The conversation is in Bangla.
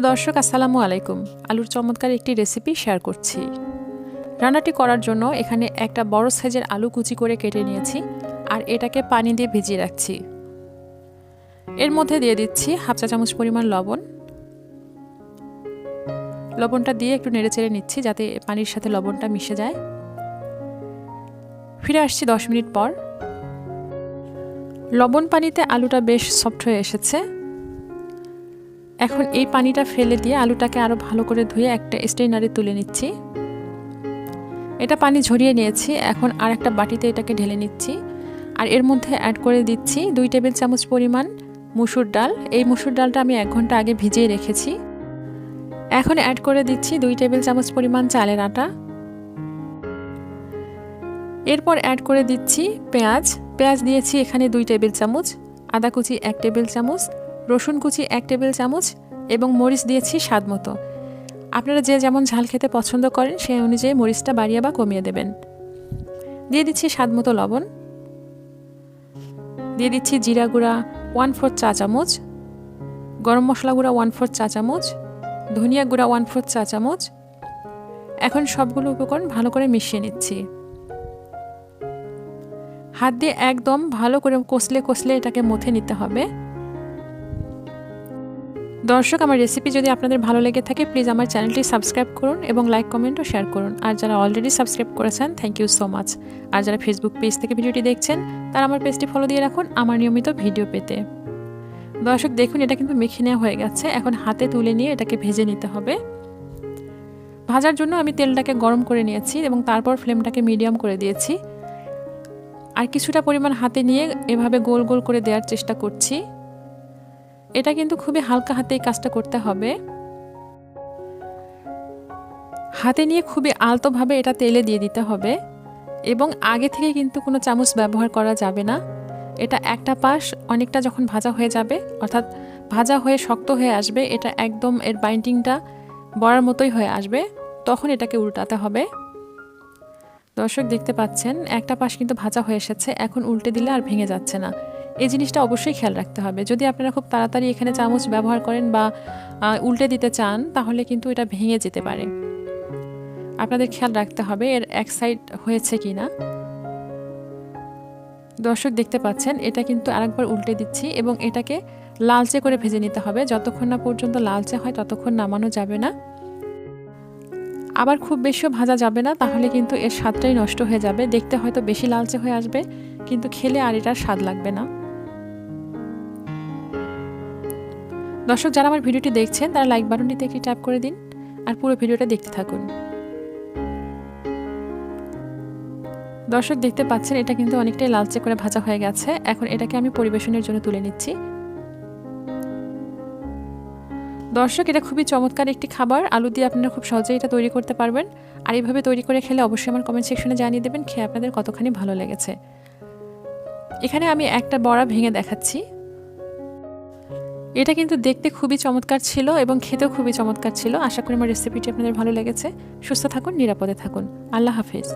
প্রিয় দর্শক, আসসালামু আলাইকুম। আলুর চমৎকার একটি রেসিপি শেয়ার করছি। রান্নাটি করার জন্য এখানে একটা বড় সাইজের আলু কুচি করে কেটে নিয়েছি আর এটাকে পানি দিয়ে ভিজিয়ে রাখছি। এর মধ্যে দিয়ে দিচ্ছি হাফ চা চামচ পরিমাণ লবণ। লবণটা দিয়ে একটু নেড়ে চেড়ে নিচ্ছি যাতে পানির সাথে লবণটা মিশে যায়। ফিরে আসছি দশ মিনিট পর। লবণ পানিতে আলুটা বেশ সফট হয়ে এসেছে। এখন এই পানিটা ফেলে দিয়ে আলুটাকে আরও ভালো করে ধুয়ে একটা স্টেইনারে তুলে নিচ্ছি। এটা পানি ঝরিয়ে নিয়েছি, এখন আর একটা বাটিতে এটাকে ঢেলে নিচ্ছি। আর এর মধ্যে অ্যাড করে দিচ্ছি দুই টেবিল চামচ পরিমাণ মুসুর ডাল। এই মুসুর ডালটা আমি এক ঘণ্টা আগে ভিজিয়ে রেখেছি। এখন অ্যাড করে দিচ্ছি দুই টেবিল চামচ পরিমাণ চালের আটা। এরপর অ্যাড করে দিচ্ছি পেঁয়াজ। পেঁয়াজ দিয়েছি এখানে দুই টেবিল চামচ, আদা কুচি এক টেবিল চামচ রসুন কুচি এক টেবিল চামচ এবং মরিচ দিয়েছি স্বাদ মতো। আপনারা যে যেমন ঝাল খেতে পছন্দ করেন, সেই অনুযায়ী মরিচটা বাড়িয়ে বা কমিয়ে দেবেন। দিয়ে দিচ্ছি স্বাদ মতো লবণ। দিয়ে দিচ্ছি জিরা গুঁড়া ওয়ান ফোর্থ চা চামচ, গরম মশলা গুঁড়া ওয়ান ফোর্থ চা চামচ, ধনিয়া গুঁড়া ওয়ান ফোর্থ চা চামচ। এখন সবগুলো উপকরণ ভালো করে মিশিয়ে নিচ্ছি। হাত দিয়ে একদম ভালো করে কষলে কষলে এটাকে মথে নিতে হবে। দর্শক, আমার রেসিপি যদি আপনাদের ভালো লেগে থাকে প্লিজ আমার চ্যানেলটি সাবস্ক্রাইব করুন এবং লাইক কমেন্ট ও শেয়ার করুন। আর যারা অলরেডি সাবস্ক্রাইব করেছেন থ্যাংক ইউ সো মাচ আর যারা ফেসবুক পেজ থেকে ভিডিওটি দেখছেন, তারা আমার পেজটি ফলো দিয়ে রাখুন আমার নিয়মিত ভিডিও পেতে। দর্শক, দেখুন, এটা কিন্তু মেখে নেওয়া হয়ে গেছে। এখন হাতে তুলে নিয়ে এটাকে ভেজে নিতে হবে। ভাজার জন্য আমি তেলটাকে গরম করে নিয়েছি এবং তারপর ফ্লেমটাকে মিডিয়াম করে দিয়েছি। আর কিছুটা পরিমাণ হাতে নিয়ে এভাবে গোল গোল করে দেওয়ার চেষ্টা করছি। এটা কিন্তু খুবই হালকা হাতে এই কাজটা করতে হবে। হাতে নিয়ে খুবই আলতোভাবে এটা তেলে দিয়ে দিতে হবে এবং আগে থেকে কিন্তু কোনো চামচ ব্যবহার করা যাবে না। এটা একটা পাশ অনেকটা যখন ভাজা হয়ে যাবে, অর্থাৎ ভাজা হয়ে শক্ত হয়ে আসবে, এটা একদম এর বাইন্ডিংটা বড়ার মতোই হয়ে আসবে, তখন এটাকে উল্টাতে হবে। দর্শক দেখতে পাচ্ছেন, একটা পাশ কিন্তু ভাজা হয়ে এসেছে, এখন উল্টে দিলে আর ভেঙে যাচ্ছে না। এই জিনিসটা অবশ্যই খেয়াল রাখতে হবে। যদি আপনারা খুব তাড়াতাড়ি এখানে চামচ ব্যবহার করেন বা উল্টে দিতে চান, তাহলে কিন্তু এটা ভেঙে যেতে পারে। আপনাদের খেয়াল রাখতে হবে এর এক সাইড হয়েছে কি না দর্শক দেখতে পাচ্ছেন, এটা কিন্তু আরেকবার উল্টে দিচ্ছি এবং এটাকে লালচে করে ভেজে নিতে হবে। যতক্ষণ না পর্যন্ত লালচে হয়, ততক্ষণ নামানো যাবে না। আবার খুব বেশিও ভাজা যাবে না, তাহলে কিন্তু এর স্বাদটাই নষ্ট হয়ে যাবে। দেখতে হয়তো বেশি লালচে হয়ে আসবে, কিন্তু খেলে আর এটার স্বাদ লাগবে না। দর্শক, যারা আমার ভিডিওটি দেখছেন, তারা লাইক বাটনটিতে একটি ট্যাপ করে দিন আর পুরো ভিডিওটা দেখতে থাকুন। দর্শক, দেখতে পাচ্ছেন, এটা কিন্তু অনেকটাই লালচে করে ভাজা হয়ে গেছে। এখন এটাকে আমি পরিবেশনের জন্য তুলে নিচ্ছি। দর্শক, এটা খুবই চমৎকার একটি খাবার। আলু দিয়ে আপনারা খুব সহজেই এটা তৈরি করতে পারবেন। আর এইভাবে তৈরি করে খেলে অবশ্যই আমার কমেন্ট সেকশনে জানিয়ে দেবেন, খেয়ে আপনাদের কতখানি ভালো লেগেছে। এখানে আমি একটা বড়া ভেঙে দেখাচ্ছি। এটা কিন্তু দেখতে খুবই চমৎকার ছিল এবং খেতেও খুবই চমৎকার ছিল। আশা করি আমার রেসিপিটি আপনাদের ভালো লেগেছে। সুস্থ থাকুন, নিরাপদে থাকুন। আল্লাহ হাফিজ।